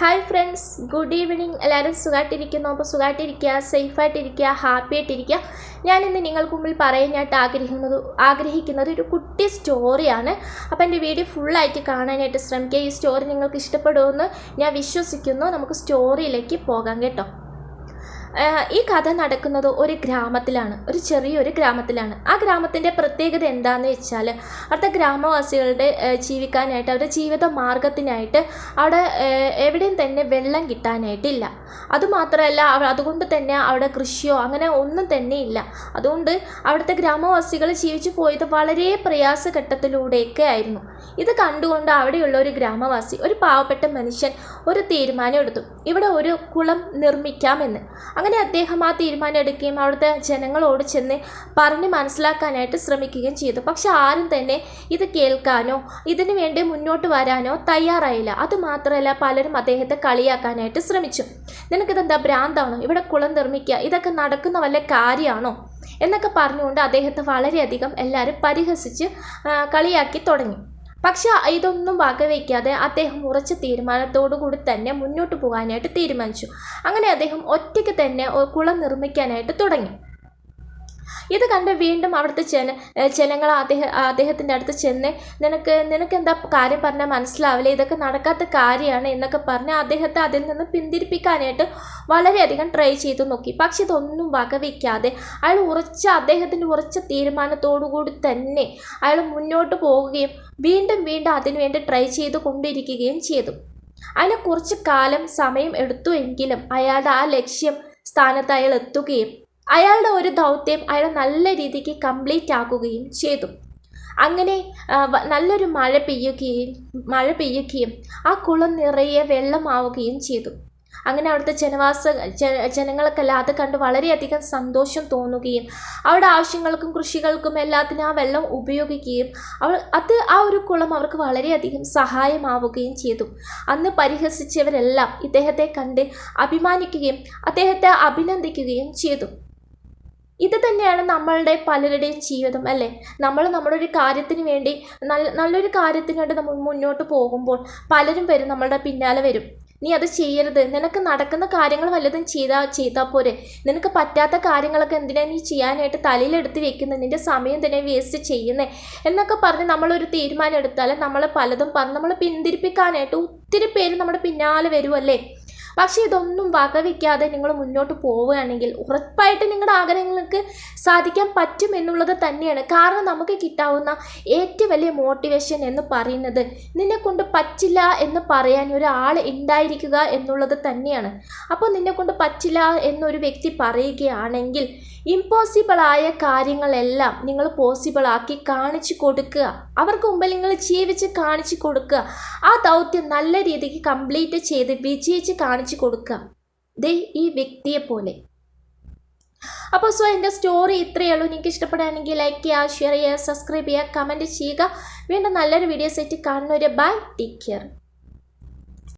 Hi friends good evening. എല്ലാവരും സുഖമായിട്ടിരിക്കുന്നു അപ്പോൾ സുഖമായിട്ടിരിക്കുക സേഫായിട്ടിരിക്കുക ഹാപ്പി ആയിട്ടിരിക്കുക ഞാനിന്ന് നിങ്ങൾക്ക് മുമ്പിൽ പറയാനായിട്ട് ആഗ്രഹിക്കുന്നത് ആഗ്രഹിക്കുന്നത് ഒരു കുട്ടി സ്റ്റോറിയാണ്. അപ്പോൾ എന്റെ വീഡിയോ ഫുള്ളായിട്ട് കാണാനായിട്ട് ശ്രമിക്കുക. ഈ സ്റ്റോറി നിങ്ങൾക്ക് ഇഷ്ടപ്പെടുമെന്ന് ഞാൻ വിശ്വസിക്കുന്നു. നമുക്ക് സ്റ്റോറിയിലേക്ക് പോകാം കേട്ടോ. ഈ കഥ നടക്കുന്നത് ഒരു ഗ്രാമത്തിലാണ് ഒരു ചെറിയൊരു ഗ്രാമത്തിലാണ്. ആ ഗ്രാമത്തിന്റെ പ്രത്യേകത എന്താണെന്ന് വെച്ചാൽ അവിടുത്തെ ഗ്രാമവാസികളുടെ ജീവിക്കാനായിട്ട് അവരുടെ ജീവിത മാർഗത്തിനായിട്ട് അവിടെ എവിടെയും തന്നെ വെള്ളം കിട്ടാനായിട്ടില്ല. അതുമാത്രമല്ല അതുകൊണ്ട് തന്നെ അവിടെ കൃഷിയോ അങ്ങനെ ഒന്നും തന്നെ ഇല്ല. അതുകൊണ്ട് അവിടുത്തെ ഗ്രാമവാസികൾ ജീവിച്ചു പോയത് വളരെ പ്രയാസഘട്ടത്തിലൂടെയൊക്കെ ആയിരുന്നു. ഇത് കണ്ടുകൊണ്ട് അവിടെയുള്ള ഒരു ഗ്രാമവാസി ഒരു പാവപ്പെട്ട മനുഷ്യൻ ഒരു തീരുമാനം എടുത്തു. ഇവിടെ ഒരു കുളം നിർമ്മിക്കാമെന്ന്. അങ്ങനെ അദ്ദേഹം ആ തീരുമാനം എടുക്കുകയും അവിടുത്തെ ജനങ്ങളോട് ചെന്ന് പറഞ്ഞ് മനസ്സിലാക്കാനായിട്ട് ശ്രമിക്കുകയും ചെയ്തു. പക്ഷെ ആരും തന്നെ ഇത് കേൾക്കാനോ ഇതിനു വേണ്ടി മുന്നോട്ട് വരാനോ തയ്യാറായില്ല. അതുമാത്രമല്ല പലരും അദ്ദേഹത്തെ കളിയാക്കാനായിട്ട് ശ്രമിച്ചു. നിനക്കിതെന്താ ഭ്രാന്താണോ? ഇവിടെ കുളം നിർമ്മിക്കുക ഇതൊക്കെ നടക്കുന്ന വല്ല കാര്യമാണോ? എന്നൊക്കെ പറഞ്ഞുകൊണ്ട് അദ്ദേഹത്തെ വളരെയധികം എല്ലാവരും പരിഹസിച്ച് കളിയാക്കി തുടങ്ങി. പക്ഷെ ഇതൊന്നും വകവയ്ക്കാതെ അദ്ദേഹം ഉറച്ച തീരുമാനത്തോടു കൂടി തന്നെ മുന്നോട്ട് പോകാനായിട്ട് തീരുമാനിച്ചു. അങ്ങനെ അദ്ദേഹം ഒറ്റയ്ക്ക് തന്നെ കുളം നിർമ്മിക്കാനായിട്ട് തുടങ്ങി. ഇത് കണ്ട് വീണ്ടും അവിടുത്തെ ജന ജനങ്ങൾ അദ്ദേഹം അദ്ദേഹത്തിന്റെ അടുത്ത് ചെന്ന് നിനക്ക് നിനക്ക് എന്താ കാര്യം പറഞ്ഞാൽ മനസ്സിലാവില്ല ഇതൊക്കെ നടക്കാത്ത കാര്യമാണ് എന്നൊക്കെ പറഞ്ഞ് അദ്ദേഹത്തെ അതിൽ നിന്ന് പിന്തിരിപ്പിക്കാനായിട്ട് വളരെയധികം ട്രൈ ചെയ്തു നോക്കി. പക്ഷെ ഇതൊന്നും വകവയ്ക്കാതെ അയാൾ ഉറച്ച അദ്ദേഹത്തിന്റെ ഉറച്ച തീരുമാനത്തോടുകൂടി തന്നെ അയാൾ മുന്നോട്ട് പോവുകയും വീണ്ടും വീണ്ടും അതിനുവേണ്ടി ട്രൈ ചെയ്ത് കൊണ്ടിരിക്കുകയും ചെയ്തു. അയാൾ കുറച്ച് കാലം സമയം എടുത്തു എങ്കിലും അയാളുടെ ആ ലക്ഷ്യം സ്ഥാനത്ത് അയാൾ എത്തുകയും അയാളുടെ ഒരു ദൗത്യം അയാൾ നല്ല രീതിക്ക് കംപ്ലീറ്റ് ആക്കുകയും ചെയ്തു. അങ്ങനെ നല്ലൊരു മഴ പെയ്യുകയും മഴ പെയ്യുകയും ആ കുളം നിറയെ വെള്ളമാവുകയും ചെയ്തു. അങ്ങനെ അവിടുത്തെ ജനവാസ ജനങ്ങൾക്കെല്ലാം അത് കണ്ട് വളരെയധികം സന്തോഷം തോന്നുകയും അവരുടെ ആവശ്യങ്ങൾക്കും കൃഷികൾക്കും എല്ലാത്തിനും ആ വെള്ളം ഉപയോഗിക്കുകയും അവൾ അത് ആ ഒരു കുളം അവർക്ക് വളരെയധികം സഹായമാവുകയും ചെയ്തു. അന്ന് പരിഹസിച്ചവരെല്ലാം ഇദ്ദേഹത്തെ കണ്ട് അഭിമാനിക്കുകയും അദ്ദേഹത്തെ അഭിനന്ദിക്കുകയും ചെയ്തു. ഇത് തന്നെയാണ് നമ്മളുടെ പലരുടെയും ജീവിതം അല്ലേ? നമ്മൾ നമ്മുടെ ഒരു കാര്യത്തിന് വേണ്ടി നല്ല നല്ലൊരു കാര്യത്തിന് വേണ്ടി നമ്മൾ മുന്നോട്ട് പോകുമ്പോൾ പലരും വരും നമ്മളുടെ പിന്നാലെ വരും. നീ അത് ചെയ്യരുത്. നിനക്ക് നടക്കുന്ന കാര്യങ്ങൾ വല്ലതും ചെയ്താൽ ചെയ്താൽ പോരെ. നിനക്ക് പറ്റാത്ത കാര്യങ്ങളൊക്കെ എന്തിനാ നീ ചെയ്യാനായിട്ട് തലയിലെടുത്ത് വെക്കുന്നത് നിന്റെ സമയം തന്നെ വേസ്റ്റ് ചെയ്യുന്നേ. എന്നൊക്കെ പറഞ്ഞ് നമ്മളൊരു തീരുമാനം എടുത്താൽ നമ്മളെ പലതും പറഞ്ഞ് നമ്മളെ പിന്തിരിപ്പിക്കാനായിട്ട് ഒത്തിരി പേര് നമ്മുടെ പിന്നാലെ വരുമല്ലേ പക്ഷേ ഇതൊന്നും വകവയ്ക്കാതെ നിങ്ങൾ മുന്നോട്ട് പോവുകയാണെങ്കിൽ ഉറപ്പായിട്ട് നിങ്ങളുടെ ആഗ്രഹങ്ങൾക്ക് സാധിക്കാൻ പറ്റും എന്നുള്ളത് തന്നെയാണ്. കാരണം നമുക്ക് കിട്ടാവുന്ന ഏറ്റവും വലിയ മോട്ടിവേഷൻ എന്ന് പറയുന്നത് നിന്നെ കൊണ്ട് പറ്റില്ല എന്ന് പറയാൻ ഒരാൾ ഉണ്ടായിരിക്കുക എന്നുള്ളത് തന്നെയാണ്. അപ്പോൾ നിന്നെ കൊണ്ട് പറ്റില്ല എന്നൊരു വ്യക്തി പറയുകയാണെങ്കിൽ ഇമ്പോസിബിളായ കാര്യങ്ങളെല്ലാം നിങ്ങൾ പോസിബിളാക്കി കാണിച്ചു കൊടുക്കുക. അവർക്ക് മുമ്പിൽ നിങ്ങൾ ജീവിച്ച് കാണിച്ചു കൊടുക്കുക. ആ ദൗത്യം നല്ല രീതിക്ക് കംപ്ലീറ്റ് ചെയ്ത് വിജയിച്ച് കാണിച്ചു കൊടുക്കുക ദേ ഈ വ്യക്തിയെ പോലെ അപ്പോൾ സോ എന്റെ സ്റ്റോറി ഇത്രയേ ഉള്ളൂ. നിങ്ങൾക്ക് ഇഷ്ടപ്പെടുകയാണെങ്കിൽ ലൈക്ക് ചെയ്യുക ഷെയർ ചെയ്യുക സബ്സ്ക്രൈബ് ചെയ്യുക കമന്റ് ചെയ്യുക. വീണ്ടും നല്ലൊരു വീഡിയോസ് ആയിട്ട് കാണുന്നവരെ ബൈ ടേക്ക് കെയർ.